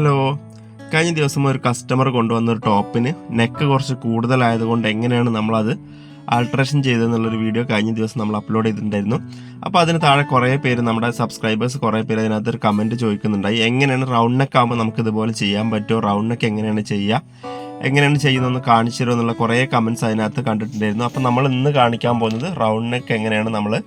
Hello. കഴിഞ്ഞ ദിവസം ഒരു കസ്റ്റമർ കൊണ്ടുവന്ന ഒരു ടോപ്പിന് നെക്ക് കുറച്ച് കൂടുതലായതുകൊണ്ട് എങ്ങനെയാണ് നമ്മളത് ആൾട്രേഷൻ ചെയ്തതെന്നുള്ളൊരു വീഡിയോ കഴിഞ്ഞ ദിവസം നമ്മൾ അപ്ലോഡ് ചെയ്തിട്ടുണ്ടായിരുന്നു. അപ്പോൾ അതിന് താഴെ കുറേ പേര് നമ്മുടെ സബ്സ്ക്രൈബേഴ്സ് കുറേ പേര് അതിനകത്ത് ഒരു കമന്റ് ചോദിക്കുന്നുണ്ടായി. എങ്ങനെയാണ് റൗണ്ട് നെക്ക് ആകുമ്പോൾ നമുക്ക് ഇതുപോലെ ചെയ്യാൻ പറ്റുമോ? റൗണ്ട് നെക്ക് എങ്ങനെയാണ് ചെയ്യുക? എങ്ങനെയാണ് ചെയ്യുന്നതെന്ന് കാണിച്ചു തരുമോ എന്നുള്ള കുറേ കമന്റ്സ് അതിനകത്ത് കണ്ടിട്ടുണ്ടായിരുന്നു. അപ്പോൾ നമ്മൾ ഇന്ന് കാണിക്കാൻ പോകുന്നത് റൗണ്ട് നെക്ക് എങ്ങനെയാണ് നമ്മൾ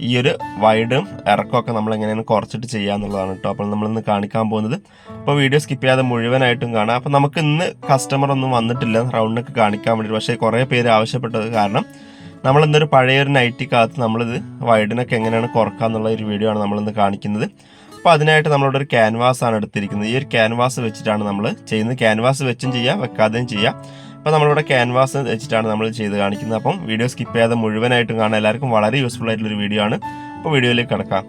ഈ ഒരു വൈഡും ഇറക്കമൊക്കെ നമ്മൾ എങ്ങനെയാണ് കുറച്ചിട്ട് ചെയ്യുക എന്നുള്ളതാണ് കേട്ടോ. അപ്പോൾ നമ്മളിന്ന് കാണിക്കാൻ പോകുന്നത്. അപ്പോൾ വീഡിയോ സ്കിപ്പ് ചെയ്യാതെ മുഴുവനായിട്ടും കാണാം. അപ്പോൾ നമുക്ക് ഇന്ന് കസ്റ്റമർ ഒന്നും വന്നിട്ടില്ല. റൗണ്ടിനൊക്കെ കാണിക്കാൻ വേണ്ടി പക്ഷേ കുറേ പേര് ആവശ്യപ്പെട്ടത് കാരണം നമ്മൾ ഇന്നൊരു പഴയൊരു നൈറ്റിക്കകത്ത് നമ്മളിത് വൈഡിനൊക്കെ എങ്ങനെയാണ് കുറക്കുക എന്നുള്ള ഒരു വീഡിയോ ആണ് നമ്മളിന്ന് കാണിക്കുന്നത്. അപ്പോൾ അതിനായിട്ട് നമ്മളിവിടെ ഒരു ക്യാൻവാസ് ആണ് എടുത്തിരിക്കുന്നത്. ഈ ഒരു ക്യാൻവാസ് വെച്ചിട്ടാണ് നമ്മൾ ചെയ്യുന്നത്. ക്യാൻവാസ് വെച്ചും ചെയ്യാം വെക്കാതെയും ചെയ്യാം. അപ്പോൾ നമ്മളിവിടെ ക്യാൻവാസ് വെച്ചിട്ടാണ് നമ്മൾ ചെയ്ത് കാണിക്കുന്നത്. അപ്പം വീഡിയോ സ്കിപ്പ് ചെയ്യാതെ മുഴുവനായിട്ടും കാണാൻ എല്ലാവർക്കും വളരെ യൂസ്ഫുൾ ആയിട്ടുള്ളൊരു വീഡിയോ ആണ്. അപ്പോൾ വീഡിയോയിലേക്ക് കിടക്കാം.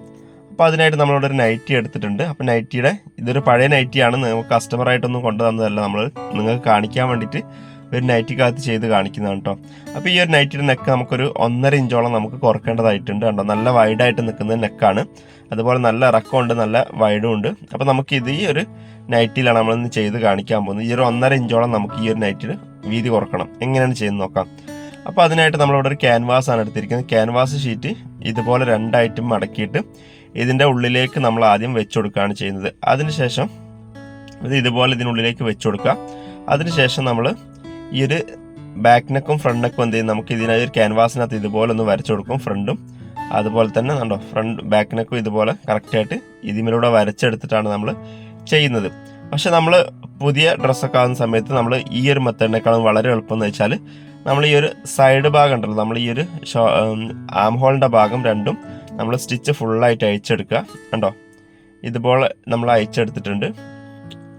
അപ്പോൾ അതിനായിട്ട് നമ്മളിവിടെ ഒരു നൈറ്റി എടുത്തിട്ടുണ്ട്. അപ്പോൾ നൈറ്റിയുടെ ഇതൊരു പഴയ നൈറ്റിയാണ് കസ്റ്റമറായിട്ടൊന്നും കൊണ്ടുതന്നതല്ല നമ്മൾ നിങ്ങൾക്ക് കാണിക്കാൻ വേണ്ടിയിട്ട് ഒരു നൈറ്റിക്കകത്ത് ചെയ്ത് കാണിക്കുന്നതാണ് കേട്ടോ അപ്പോൾ ഈ ഒരു നൈറ്റിയുടെ നെക്ക് നമുക്കൊരു ഒന്നര ഇഞ്ചോളം നമുക്ക് കുറക്കേണ്ടതായിട്ടുണ്ട് കണ്ടോ? നല്ല വൈഡായിട്ട് നിൽക്കുന്ന നെക്കാണ് അതുപോലെ നല്ല ഇറക്കമുണ്ട് നല്ല വൈഡും ഉണ്ട്. അപ്പോൾ നമുക്ക് ഇത് ഈ ഒരു നൈറ്റിയിലാണ് നമ്മളിന്ന് ചെയ്ത് കാണിക്കാൻ പോകുന്നത്. ഈ ഒരു ഒന്നര ഇഞ്ചോളം നമുക്ക് ഈ ഒരു നൈറ്റിൽ വീതി കുറക്കണം. എങ്ങനെയാണ് ചെയ്യുന്നത് നോക്കാം. അപ്പോൾ അതിനായിട്ട് നമ്മളിവിടെ ഒരു ക്യാൻവാസ് ആണ് എടുത്തിരിക്കുന്നത്. ക്യാൻവാസ് ഷീറ്റ് ഇതുപോലെ രണ്ടായിട്ടും മടക്കിയിട്ട് ഇതിന്റെ ഉള്ളിലേക്ക് നമ്മൾ ആദ്യം വെച്ച് കൊടുക്കുകയാണ് ചെയ്യുന്നത്. അതിനുശേഷം ഇത് ഇതുപോലെ ഇതിനുള്ളിലേക്ക് വെച്ച് കൊടുക്കുക. അതിനുശേഷം നമ്മൾ ഈ ഒരു ബാക്ക് നെക്കും ഫ്രണ്ട് നെക്കും എന്ത് ചെയ്യും? നമുക്ക് ഇതിനായി ഒരു ക്യാൻവാസിനകത്ത് ഇതുപോലെ ഒന്ന് വരച്ചു കൊടുക്കും ഫ്രണ്ടും അതുപോലെ തന്നെ കണ്ടോ ഫ്രണ്ട് ബാക്ക് നെക്കും ഇതുപോലെ കറക്റ്റായിട്ട് ഇതിമിലൂടെ വരച്ചെടുത്തിട്ടാണ് നമ്മൾ ചെയ്യുന്നത്. പക്ഷെ നമ്മൾ പുതിയ ഡ്രസ്സൊക്കെ ആകുന്ന സമയത്ത് നമ്മൾ ഈ ഒരു മെത്തേഡിനേക്കാളും വളരെ എളുപ്പം എന്ന് വെച്ചാൽ നമ്മൾ ഈ ഒരു സൈഡ് ഭാഗം ഉണ്ടല്ലോ നമ്മൾ ഈ ഒരു ആം ഹോളിന്റെ ഭാഗം രണ്ടും നമ്മൾ സ്റ്റിച്ച് ഫുള്ളായിട്ട് അയച്ചെടുക്കുക കണ്ടോ? ഇതുപോലെ നമ്മൾ അയച്ചെടുത്തിട്ടുണ്ട്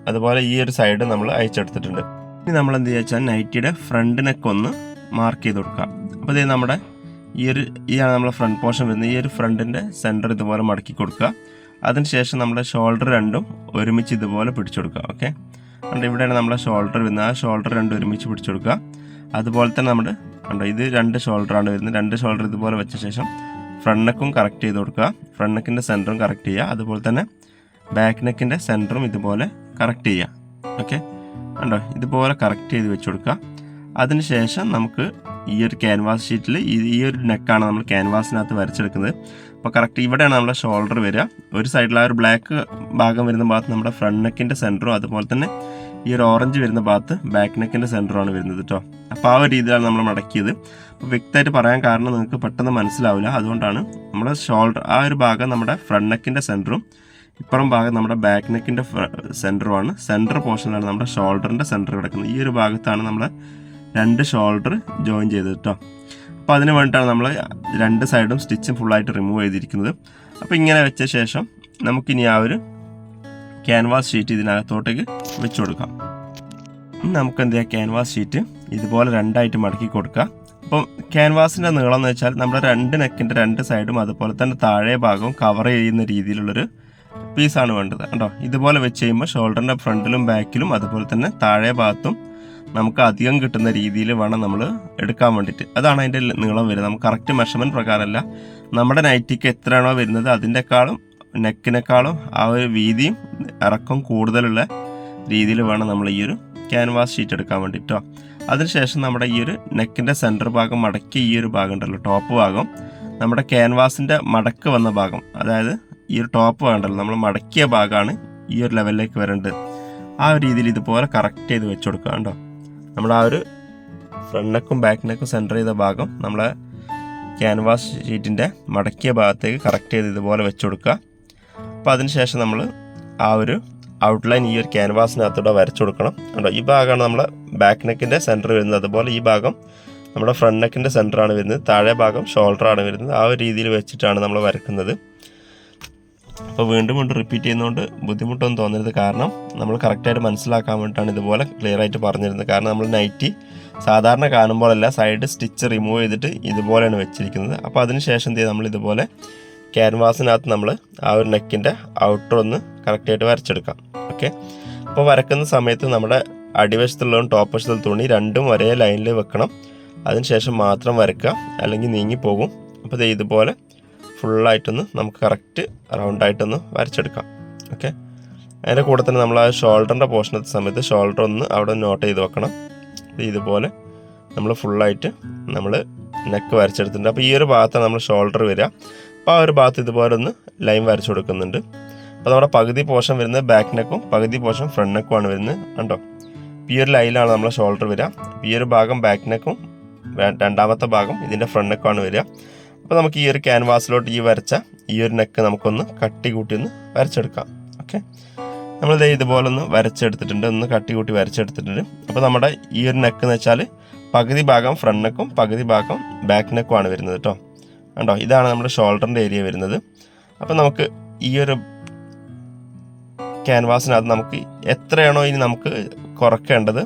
അതുപോലെ ഈ ഒരു സൈഡ് നമ്മൾ അയച്ചെടുത്തിട്ടുണ്ട് ഇനി നമ്മൾ എന്ത് ചെയ്യുക വെച്ചാൽ നൈറ്റിയുടെ ഫ്രണ്ട് നെക്ക് ഒന്ന് മാർക്ക് ചെയ്ത് കൊടുക്കാം അപ്പോൾ ഇത് നമ്മുടെ ഈ ഒരു ഇതാണ് നമ്മുടെ ഫ്രണ്ട് പോർഷൻ വരുന്നത്. ഈ ഒരു ഫ്രണ്ടിന്റെ സെന്റർ ഇതുപോലെ മടക്കി കൊടുക്കുക. അതിനുശേഷം നമ്മുടെ ഷോൾഡർ രണ്ടും ഒരുമിച്ച് ഇതുപോലെ പിടിച്ചു കൊടുക്കുക. ഓക്കെ അതുകൊണ്ട് ഇവിടെയാണ് നമ്മുടെ ഷോൾഡർ വരുന്നത്. ആ ഷോൾഡർ രണ്ടും ഒരുമിച്ച് പിടിച്ചു കൊടുക്കുക. അതുപോലെ തന്നെ നമ്മുടെ ഉണ്ടോ ഇത് രണ്ട് ഷോൾഡറാണ് വരുന്നത്. രണ്ട് ഷോൾഡർ ഇതുപോലെ വെച്ച ശേഷം ഫ്രണ്ട് നെക്കും കറക്റ്റ് ചെയ്ത് കൊടുക്കുക. ഫ്രണ്ട് നെക്കിന്റെ സെന്ററും കറക്റ്റ് ചെയ്യുക. അതുപോലെ തന്നെ ബാക്ക് നെക്കിന്റെ സെന്ററും ഇതുപോലെ കറക്റ്റ് ചെയ്യുക. ഓക്കെ കണ്ടോ? ഇതുപോലെ കറക്റ്റ് ചെയ്ത് വെച്ച് കൊടുക്കുക. അതിനുശേഷം നമുക്ക് ഈ ഒരു ക്യാൻവാസ് ഷീറ്റിൽ ഈ ഒരു നെക്കാണ് നമ്മൾ ക്യാൻവാസിനകത്ത് വരച്ചെടുക്കുന്നത്. അപ്പോൾ കറക്റ്റ് ഇവിടെയാണ് നമ്മുടെ ഷോൾഡർ വരിക. ഒരു സൈഡിൽ ആ ഒരു ബ്ലാക്ക് ഭാഗം വരുന്ന ഭാഗത്ത് നമ്മുടെ ഫ്രണ്ട് നെക്കിന്റെ സെന്ററും അതുപോലെ തന്നെ ഈ ഒരു ഓറഞ്ച് വരുന്ന ഭാഗത്ത് ബാക്ക് നെക്കിന്റെ സെന്ററുമാണ് വരുന്നത് കേട്ടോ അപ്പോൾ ആ ഒരു രീതിയിലാണ് നമ്മൾ മടക്കിയത്. അപ്പോൾ വ്യക്തമായിട്ട് പറയാൻ കാരണം നിങ്ങൾക്ക് പെട്ടെന്ന് മനസ്സിലാവില്ല. അതുകൊണ്ടാണ് നമ്മുടെ ഷോൾഡർ ആ ഒരു ഭാഗം നമ്മുടെ ഫ്രണ്ട് നെക്കിന്റെ സെന്ററും ഇപ്പുറം ഭാഗം നമ്മുടെ ബാക്ക് നെക്കിന്റെ സെന്ററുമാണ് സെന്റർ പോർഷനാണ് നമ്മുടെ ഷോൾഡറിന്റെ സെന്റർ കിടക്കുന്നത്. ഈ ഒരു ഭാഗത്താണ് നമ്മൾ രണ്ട് ഷോൾഡർ ജോയിൻ ചെയ്തത് കേട്ടോ അപ്പോൾ അതിന് വേണ്ടിയിട്ടാണ് നമ്മൾ രണ്ട് സൈഡും സ്റ്റിച്ചും ഫുള്ളായിട്ട് റിമൂവ് ചെയ്തിരിക്കുന്നത്. അപ്പോൾ ഇങ്ങനെ വെച്ച ശേഷം നമുക്കിനി ആ ഒരു ക്യാൻവാസ് ഷീറ്റ് ഇതിനകത്തോട്ടേക്ക് വെച്ച് കൊടുക്കാം. നമുക്ക് എന്ത് ചെയ്യാം? ക്യാൻവാസ് ഷീറ്റ് ഇതുപോലെ രണ്ടായിട്ട് മടക്കി കൊടുക്കുക അപ്പം ക്യാൻവാസിന്റെ നീളം എന്ന് വെച്ചാൽ നമ്മുടെ രണ്ട് നെക്കിന്റെ രണ്ട് സൈഡും അതുപോലെ തന്നെ താഴെ ഭാഗവും കവർ ചെയ്യുന്ന രീതിയിലുള്ളൊരു പീസാണ് വേണ്ടത്. കേട്ടോ ഇതുപോലെ വെച്ച് കഴിയുമ്പോൾ ഷോൾഡറിന്റെ ഫ്രണ്ടിലും ബാക്കിലും അതുപോലെ തന്നെ താഴെ ഭാഗത്തും നമുക്ക് അധികം കിട്ടുന്ന രീതിയിൽ വേണം നമ്മൾ എടുക്കാൻ വേണ്ടിയിട്ട്. അതാണ് അതിന്റെ നീളം വരുന്നത്. നമുക്ക് കറക്റ്റ് മെഷർമെന്റ് പ്രകാരമല്ല. നമ്മുടെ നൈറ്റിക്ക് എത്രയാണോ വരുന്നത് അതിന്റെക്കാളും നെക്കിനേക്കാളും ആ ഒരു വീതിയും ഇറക്കം കൂടുതലുള്ള രീതിയിൽ വേണം നമ്മൾ ഈ ഒരു ക്യാൻവാസ് ഷീറ്റ് എടുക്കാൻ വേണ്ടിയിട്ടോ അതിനുശേഷം നമ്മുടെ ഈ ഒരു നെക്കിന്റെ സെന്റർ ഭാഗം മടക്കി ഈ ഒരു ഭാഗം ഉണ്ടല്ലോ ടോപ്പ് ഭാഗം. നമ്മുടെ ക്യാൻവാസിന്റെ മടക്ക് വന്ന ഭാഗം അതായത് ഈ ഒരു ടോപ്പ് വേണ്ടല്ലോ. നമ്മൾ മടക്കിയ ഭാഗമാണ് ഈ ഒരു ലെവലിലേക്ക് വരേണ്ടത്. ആ ഒരു രീതിയിൽ ഇതുപോലെ കറക്റ്റ് ചെയ്ത് വെച്ച് കൊടുക്കുക കേട്ടോ. നമ്മൾ ആ ഒരു ഫ്രണ്ട് നെക്കും ബാക്ക് നെക്കും സെന്റർ ചെയ്ത ഭാഗം നമ്മളെ ക്യാൻവാസ് ഷീറ്റിന്റെ മടക്കിയ ഭാഗത്തേക്ക് കറക്റ്റ് ചെയ്ത് ഇതുപോലെ വെച്ച് കൊടുക്കുക. അപ്പോൾ അതിനുശേഷം നമ്മൾ ആ ഒരു ഔട്ട്ലൈൻ ഈ ഒരു ക്യാൻവാസിനകത്തൂടെ വരച്ചു കൊടുക്കണം. കേട്ടോ ഈ ഭാഗമാണ് നമ്മളെ ബാക്ക് നെക്കിന്റെ സെന്റർ വരുന്നത്. അതുപോലെ ഈ ഭാഗം നമ്മുടെ ഫ്രണ്ട് നെക്കിന്റെ സെന്ററാണ് വരുന്നത്. താഴെ ഭാഗം ഷോൾഡറാണ് വരുന്നത്. ആ ഒരു രീതിയിൽ വെച്ചിട്ടാണ് നമ്മൾ വരക്കുന്നത്. അപ്പോൾ വീണ്ടും വീണ്ടും റിപ്പീറ്റ് ചെയ്യുന്നതുകൊണ്ട് ബുദ്ധിമുട്ടൊന്നും തോന്നരുത്. കാരണം നമ്മൾ കറക്റ്റായിട്ട് മനസ്സിലാക്കാൻ വേണ്ടിയിട്ടാണ് ഇതുപോലെ ക്ലിയർ ആയിട്ട് പറഞ്ഞിരുന്നത്. കാരണം നമ്മൾ നൈറ്റി സാധാരണ കാണുമ്പോഴല്ല സൈഡ് സ്റ്റിച്ച് റിമൂവ് ചെയ്തിട്ട് ഇതുപോലെയാണ് വെച്ചിരിക്കുന്നത്. അപ്പോൾ അതിനുശേഷം എന്ത് നമ്മൾ ഇതുപോലെ ക്യാൻവാസിനകത്ത് നമ്മൾ ആ ഒരു നെക്കിന്റെ ഔട്ടർ ഒന്ന് കറക്റ്റായിട്ട് വരച്ചെടുക്കാം. ഓക്കെ അപ്പോൾ വരക്കുന്ന സമയത്ത് നമ്മുടെ അടിവശത്തുള്ളതും ടോപ്പ് വശത്തുള്ള തുണി രണ്ടും ഒരേ ലൈനിൽ വെക്കണം. അതിനുശേഷം മാത്രം വരക്കുക അല്ലെങ്കിൽ നീങ്ങിപ്പോകും അപ്പോൾ ഇതുപോലെ ഫുള്ളായിട്ടൊന്ന് നമുക്ക് കറക്റ്റ് റൗണ്ടായിട്ടൊന്ന് വരച്ചെടുക്കാം. ഓക്കെ? അതിന്റെ കൂടെ തന്നെ നമ്മൾ ആ ഷോൾഡറിന്റെ പോർഷൻ എത്തുന്ന സമയത്ത് ഷോൾഡർ ഒന്ന് അവിടെ നോട്ട് ചെയ്ത് വെക്കണം. ഇതുപോലെ നമ്മൾ ഫുള്ളായിട്ട് നമ്മൾ നെക്ക് വരച്ചെടുത്തിട്ടുണ്ട്. അപ്പോൾ ഈ ഒരു ഭാഗത്താണ് നമ്മൾ ഷോൾഡർ വരിക. അപ്പോൾ ആ ഒരു ഭാഗത്ത് ഇതുപോലെ ഒന്ന് ലൈൻ വരച്ചു കൊടുക്കുന്നുണ്ട്. അപ്പോൾ നമ്മുടെ പകുതി പോർഷൻ വരുന്നത് ബാക്ക് നെക്കും പകുതി പോർഷൻ ഫ്രണ്ട് നെക്കുമാണ് വരുന്നത്. കണ്ടോ? ഈ ഒരു ലൈനിലാണ് നമ്മളെ ഷോൾഡർ വരിക. ഈ ഒരു ഭാഗം ബാക്ക് നെക്കും രണ്ടാമത്തെ ഭാഗം ഇതിന്റെ ഫ്രണ്ട് നെക്കുമാണ് വരിക. അപ്പോൾ നമുക്ക് ഈ ഒരു ക്യാൻവാസിലോട്ട് ഈ വരച്ച ഈ ഒരു നെക്ക് നമുക്കൊന്ന് കട്ടി കൂട്ടി ഒന്ന് വരച്ചെടുക്കാം. ഓക്കെ നമ്മളിത് ഇതുപോലെ ഒന്ന് വരച്ചെടുത്തിട്ടുണ്ട്. ഒന്ന് കട്ടി കൂട്ടി വരച്ചെടുത്തിട്ടുണ്ട്. അപ്പോൾ നമ്മുടെ ഈ ഒരു നെക്ക് എന്ന് വെച്ചാൽ പകുതി ഭാഗം ഫ്രണ്ട് നെക്കും പകുതി ഭാഗം ബാക്ക് നെക്കും ആണ് വരുന്നത് കേട്ടോ കണ്ടോ? ഇതാണ് നമ്മുടെ ഷോൾഡറിന്റെ ഏരിയ വരുന്നത്. അപ്പോൾ നമുക്ക് ഈ ഒരു ക്യാൻവാസിനകത്ത് നമുക്ക് എത്രയാണോ ഇനി നമുക്ക് കുറയ്ക്കേണ്ടത്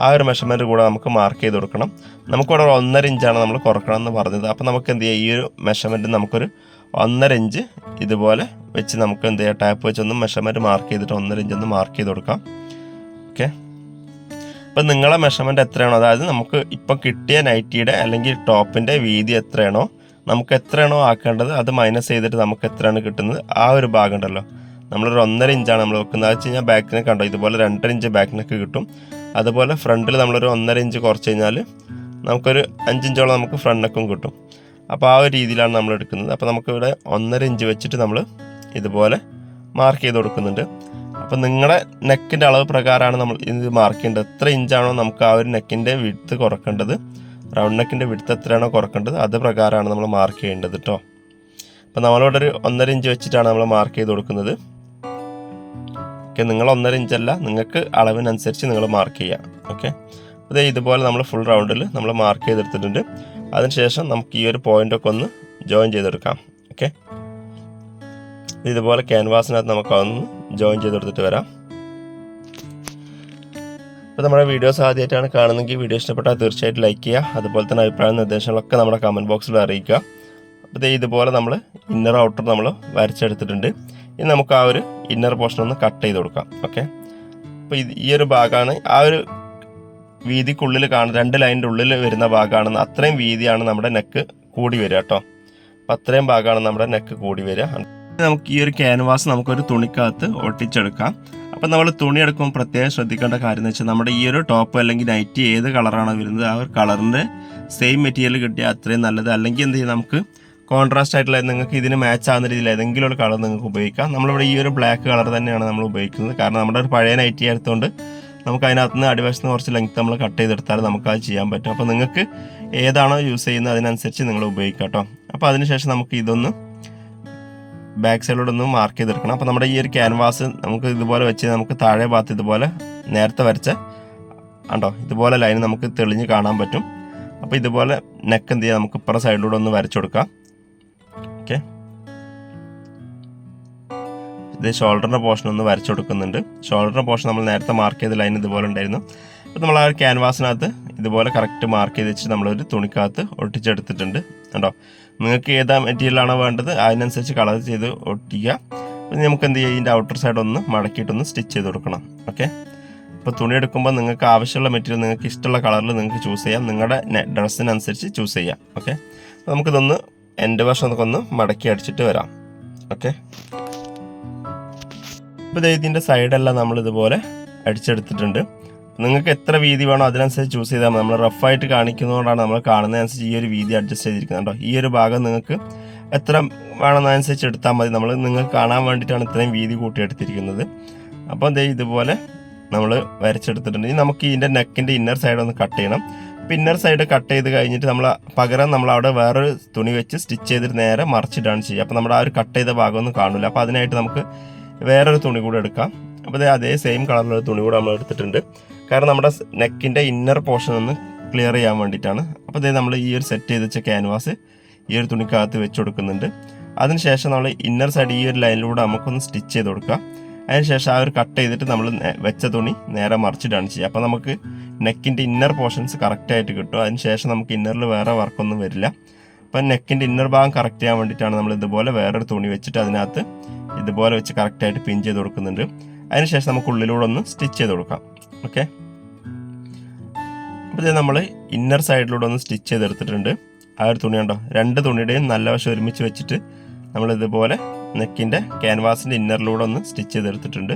ആ ഒരു മെഷർമെന്റ് കൂടെ നമുക്ക് മാർക്ക് ചെയ്ത് കൊടുക്കണം. നമുക്കിവിടെ ഒന്നര ഇഞ്ചാണ് നമ്മൾ കുറക്കണം എന്ന് പറഞ്ഞത്. അപ്പോൾ നമുക്ക് എന്ത് ചെയ്യാം? ഈ ഒരു മെഷർമെന്റ് നമുക്കൊരു ഒന്നര ഇഞ്ച് ഇതുപോലെ വെച്ച് നമുക്ക് എന്ത് ചെയ്യാം? ടാപ്പ് വെച്ചൊന്ന് മെഷർമെന്റ് മാർക്ക് ചെയ്തിട്ട് ഒന്നര ഇഞ്ച് ഒന്ന് മാർക്ക് ചെയ്ത് കൊടുക്കാം. ഓക്കെ അപ്പം നിങ്ങളെ മെഷർമെന്റ് എത്രയാണോ? അതായത് നമുക്ക് ഇപ്പം കിട്ടിയ നൈറ്റിയുടെ അല്ലെങ്കിൽ ടോപ്പിന്റെ വീതി എത്രയാണോ നമുക്ക് എത്രയാണോ ആക്കേണ്ടത് അത് മൈനസ് ചെയ്തിട്ട് നമുക്ക് എത്രയാണ് കിട്ടുന്നത്? ആ ഒരു ഭാഗം ഉണ്ടല്ലോ. നമ്മളൊരു ഒന്നര ഇഞ്ചാണ് നമ്മൾ വെക്കുന്നത്. വെച്ച് കഴിഞ്ഞാൽ ബാക്കിനൊക്കെ കണ്ടോ? ഇതുപോലെ രണ്ടര ഇഞ്ച് ബാക്കിനൊക്കെ നെക്ക് കിട്ടും. അതുപോലെ ഫ്രണ്ടിൽ നമ്മളൊരു ഒന്നര ഇഞ്ച് കുറച്ച് കഴിഞ്ഞാൽ നമുക്കൊരു അഞ്ചിഞ്ചോളം നമുക്ക് ഫ്രണ്ട് നെക്കും കിട്ടും. അപ്പോൾ ആ ഒരു രീതിയിലാണ് നമ്മൾ എടുക്കുന്നത്. അപ്പോൾ നമുക്കിവിടെ ഒന്നര ഇഞ്ച് വെച്ചിട്ട് നമ്മൾ ഇതുപോലെ മാർക്ക് ചെയ്ത് കൊടുക്കുന്നുണ്ട്. അപ്പോൾ നിങ്ങളുടെ നെക്കിന്റെ അളവ് പ്രകാരമാണ് നമ്മൾ ഇത് മാർക്ക് ചെയ്യേണ്ടത്. എത്ര ഇഞ്ചാണോ നമുക്ക് ആ ഒരു നെക്കിന്റെ വിടുത്ത് കുറക്കേണ്ടത്. റൗണ്ട് നെക്കിന്റെ വിടുത്ത് എത്രയാണോ കുറക്കേണ്ടത് അത് പ്രകാരമാണ് നമ്മൾ മാർക്ക് ചെയ്യേണ്ടത് കേട്ടോ അപ്പോൾ നമ്മളിവിടെ ഒരു ഒന്നര ഇഞ്ച് വെച്ചിട്ടാണ് നമ്മൾ മാർക്ക് ചെയ്ത് കൊടുക്കുന്നത്. ഓക്കെ നിങ്ങൾ ഒന്നര ഇഞ്ചല്ല നിങ്ങൾക്ക് അളവിനനുസരിച്ച് നിങ്ങൾ മാർക്ക് ചെയ്യാം. ഓക്കെ അതേ ഇതുപോലെ നമ്മൾ ഫുൾ റൗണ്ടിൽ നമ്മൾ മാർക്ക് ചെയ്തെടുത്തിട്ടുണ്ട്. അതിനുശേഷം നമുക്ക് ഈ ഒരു പോയിന്റൊക്കെ ഒന്ന് ജോയിൻ ചെയ്തെടുക്കാം. ഓക്കെ ഇതുപോലെ ക്യാൻവാസിനകത്ത് നമുക്ക് ഒന്ന് ജോയിൻ ചെയ്തെടുത്തിട്ട് വരാം. അപ്പോൾ നമ്മുടെ വീഡിയോസ് ആദ്യമായിട്ടാണ് കാണുന്നെങ്കിൽ വീഡിയോ ഇഷ്ടപ്പെട്ടാൽ തീർച്ചയായിട്ടും ലൈക്ക് ചെയ്യുക. അതുപോലെ തന്നെ അഭിപ്രായ നിർദ്ദേശങ്ങളൊക്കെ നമ്മുടെ കമന്റ് ബോക്സിൽ അറിയിക്കുക. അപ്പോൾ ഇതുപോലെ നമ്മൾ ഇന്നർ ഔട്ടർ നമ്മൾ വരച്ചെടുത്തിട്ടുണ്ട്. ഇനി നമുക്ക് ആ ഒരു ഇന്നർ പോർഷൻ ഒന്ന് കട്ട് ചെയ്ത് കൊടുക്കാം. ഓക്കെ അപ്പോൾ ഇത് ഈ ഒരു ഭാഗമാണ് ആ ഒരു വീതിക്കുള്ളിൽ കാണുന്ന രണ്ട് ലൈനിന്റെ ഉള്ളിൽ വരുന്ന ഭാഗമാണ് അത്രയും വീതിയാണ് നമ്മുടെ നെക്ക് കൂടി വരിക കേട്ടോ. അപ്പം അത്രയും ഭാഗമാണ് നമ്മുടെ നെക്ക് കൂടി വരിക. നമുക്ക് ഈ ഒരു ക്യാൻവാസ് നമുക്കൊരു തുണിക്കകത്ത് ഒട്ടിച്ചെടുക്കാം. അപ്പം നമ്മൾ തുണി എടുക്കുമ്പോൾ പ്രത്യേകം ശ്രദ്ധിക്കേണ്ട കാര്യം എന്ന് വെച്ചാൽ നമ്മുടെ ഈ ഒരു ടോപ്പ് അല്ലെങ്കിൽ നൈറ്റി ഏത് കളറാണോ വരുന്നത് ആ ഒരു കളറിന്റെ സെയിം മെറ്റീരിയൽ കിട്ടിയാൽ അത്രയും നല്ലത്. അല്ലെങ്കിൽ എന്ത് ചെയ്യും നമുക്ക് കോൺട്രാസ്റ്റ് ആയിട്ടുള്ള നിങ്ങൾക്ക് ഇതിന് മാച്ച് ആവുന്ന രീതിയിൽ ഏതെങ്കിലും ഒരു കളർ നിങ്ങൾക്ക് ഉപയോഗിക്കാം. നമ്മളിവിടെ ഈ ഒരു ബ്ലാക്ക് കളർ തന്നെയാണ് നമ്മൾ ഉപയോഗിക്കുന്നത്. കാരണം നമ്മുടെ ഒരു പഴയ നൈറ്റി ആയതുകൊണ്ട് നമുക്ക് അതിനകത്ത് നിന്ന് അടിവശത്ത് കുറച്ച് ലെങ്ത് നമ്മൾ കട്ട് ചെയ്തെടുത്താൽ നമുക്ക് അത് ചെയ്യാൻ പറ്റും. അപ്പോൾ നിങ്ങൾക്ക് ഏതാണോ യൂസ് ചെയ്യുന്നത് അതിനനുസരിച്ച് നിങ്ങൾ ഉപയോഗിക്കാം കേട്ടോ. അപ്പോൾ അതിനുശേഷം നമുക്ക് ഇതൊന്ന് ബാക്ക് സൈഡിലൂടെ ഒന്ന് മാർക്ക് ചെയ്തെടുക്കണം. അപ്പോൾ നമ്മുടെ ഈ ഒരു ക്യാൻവാസ് നമുക്ക് ഇതുപോലെ വെച്ച് നമുക്ക് താഴെ ഭാഗത്ത് ഇതുപോലെ നേരത്തെ വരച്ച കണ്ടോ? ഇതുപോലെ ലൈൻ നമുക്ക് തെളിഞ്ഞ് കാണാൻ പറ്റും. അപ്പോൾ ഇതുപോലെ നെക്ക് എന്ത് ചെയ്യാം? നമുക്ക് ഇപ്പുറം സൈഡിലൂടെ ഒന്ന് വരച്ചു കൊടുക്കാം. ഓക്കെ ഇത് ഷോൾഡറിന്റെ പോർഷൻ ഒന്ന് വരച്ചു കൊടുക്കുന്നുണ്ട്. ഷോൾഡറിന്റെ പോർഷൻ നമ്മൾ നേരത്തെ മാർക്ക് ചെയ്ത ലൈൻ ഇതുപോലെ ഉണ്ടായിരുന്നു. അപ്പോൾ നമ്മൾ ആ ഒരു ക്യാൻവാസിനകത്ത് ഇതുപോലെ കറക്റ്റ് മാർക്ക് ചെയ്ത് വെച്ചിട്ട് നമ്മളൊരു തുണിക്കകത്ത് ഒട്ടിച്ചെടുത്തിട്ടുണ്ട്. കണ്ടോ? നിങ്ങൾക്ക് ഏതാ മെറ്റീരിയലാണോ വേണ്ടത് അതിനനുസരിച്ച് കളർ ചെയ്ത് ഒട്ടിക്കുക. പിന്നെ നമുക്ക് എന്ത് ചെയ്യുക ഇതിന്റെ ഔട്ടർ സൈഡ് ഒന്ന് മടക്കിയിട്ടൊന്ന് സ്റ്റിച്ച് ചെയ്ത് കൊടുക്കണം. ഓക്കെ അപ്പോൾ തുണി എടുക്കുമ്പോൾ നിങ്ങൾക്ക് ആവശ്യമുള്ള മെറ്റീരിയൽ നിങ്ങൾക്ക് ഇഷ്ടമുള്ള കളറിൽ നിങ്ങൾക്ക് ചൂസ് ചെയ്യാം. നിങ്ങളുടെ ഡ്രസ്സിനനുസരിച്ച് ചൂസ് ചെയ്യാം. ഓക്കെ അപ്പോൾ നമുക്കിതൊന്ന് എന്റെ വശം നമുക്ക് ഒന്ന് മടക്കി അടിച്ചിട്ട് വരാം. ഓക്കെ ഇപ്പോൾ സൈഡ് സൈഡെല്ലാം നമ്മൾ ഇതുപോലെ അടിച്ചെടുത്തിട്ടുണ്ട്. നിങ്ങൾക്ക് എത്ര വീതി വേണോ അതിനനുസരിച്ച് ചൂസ് ചെയ്താൽ നമ്മൾ റഫായിട്ട് കാണിക്കുന്നതുകൊണ്ടാണ് നമ്മൾ കാണുന്നതനുസരിച്ച് ഈ ഒരു വീതി അഡ്ജസ്റ്റ് ചെയ്തിരിക്കുന്നത് കേട്ടോ ഈ ഒരു ഭാഗം നിങ്ങൾക്ക് എത്ര വേണമെന്നനുസരിച്ച് എടുത്താൽ മതി. നമ്മൾ നിങ്ങൾക്ക് കാണാൻ വേണ്ടിയിട്ടാണ് ഇത്രയും വീതി കൂട്ടിയെടുത്തിരിക്കുന്നത്. അപ്പോൾ ദേ ഇതുപോലെ നമ്മൾ വരച്ചെടുത്തിട്ടുണ്ട്. ഇനി നമുക്ക് ഇതിന്റെ നെക്കിന്റെ ഇന്നർ സൈഡ് ഒന്ന് കട്ട് ചെയ്യണം. അപ്പോൾ ഇന്നർ സൈഡ് കട്ട് ചെയ്ത് കഴിഞ്ഞിട്ട് നമ്മൾ പകരം നമ്മൾ അവിടെ വേറൊരു തുണി വെച്ച് സ്റ്റിച്ച് ചെയ്തിട്ട് നേരെ മറിച്ചിട്ടാണ് ചെയ്യുക. അപ്പോൾ നമ്മുടെ ആ ഒരു കട്ട് ചെയ്ത ഭാഗമൊന്നും കാണില്ല. അപ്പോൾ അതിനായിട്ട് നമുക്ക് വേറൊരു തുണി കൂടെ എടുക്കാം. അപ്പോൾ അതേ സെയിം കളറിലുള്ള തുണി കൂടെ നമ്മൾ എടുത്തിട്ടുണ്ട്. കാരണം നമ്മുടെ നെക്കിന്റെ ഇന്നർ പോർഷൻ ഒന്ന് ക്ലിയർ ചെയ്യാൻ വേണ്ടിയിട്ടാണ്. അപ്പോൾ ഇതേ നമ്മൾ ഈ ഒരു സെറ്റ് ചെയ്ത് വെച്ച ക്യാൻവാസ് ഈ ഒരു തുണിക്കകത്ത് വെച്ച് കൊടുക്കുന്നുണ്ട്. അതിനുശേഷം നമ്മൾ ഇന്നർ സൈഡ് ഈ ഒരു ലൈനിലൂടെ നമുക്കൊന്ന് സ്റ്റിച്ച് ചെയ്ത് കൊടുക്കുക അതിനുശേഷം ആ ഒരു കട്ട് ചെയ്തിട്ട് നമ്മൾ വെച്ച തുണി നേരെ മറിച്ചിട്ടാണ് ചെയ്യുക. അപ്പോൾ നമുക്ക് നെക്കിന്റെ ഇന്നർ പോർഷൻസ് കറക്റ്റായിട്ട് കിട്ടും. അതിനുശേഷം നമുക്ക് ഇന്നറിൽ വേറെ വർക്കൊന്നും വരില്ല. അപ്പം നെക്കിന്റെ ഇന്നർ ഭാഗം കറക്റ്റ് ചെയ്യാൻ വേണ്ടിയിട്ടാണ് നമ്മൾ ഇതുപോലെ വേറൊരു തുണി വെച്ചിട്ട് അതിനകത്ത് ഇതുപോലെ വെച്ച് കറക്റ്റായിട്ട് പിൻ ചെയ്ത് കൊടുക്കുന്നുണ്ട്. അതിനുശേഷം നമുക്ക് ഉള്ളിലൂടെ ഒന്ന് സ്റ്റിച്ച് ചെയ്ത് കൊടുക്കാം. ഓക്കെ അപ്പോൾ ഇത് നമ്മൾ ഇന്നർ സൈഡിലൂടെ ഒന്ന് സ്റ്റിച്ച് ചെയ്തെടുത്തിട്ടുണ്ട്. ആ ഒരു തുണി ഉണ്ടോ രണ്ട് തുണിയുടെയും നല്ല വശം ഒരുമിച്ച് വെച്ചിട്ട് നമ്മൾ ഇതുപോലെ നെക്കിന്റെ ക്യാൻവാസിന്റെ ഇന്നറിലൂടെ ഒന്ന് സ്റ്റിച്ച് ചെയ്തെടുത്തിട്ടുണ്ട്.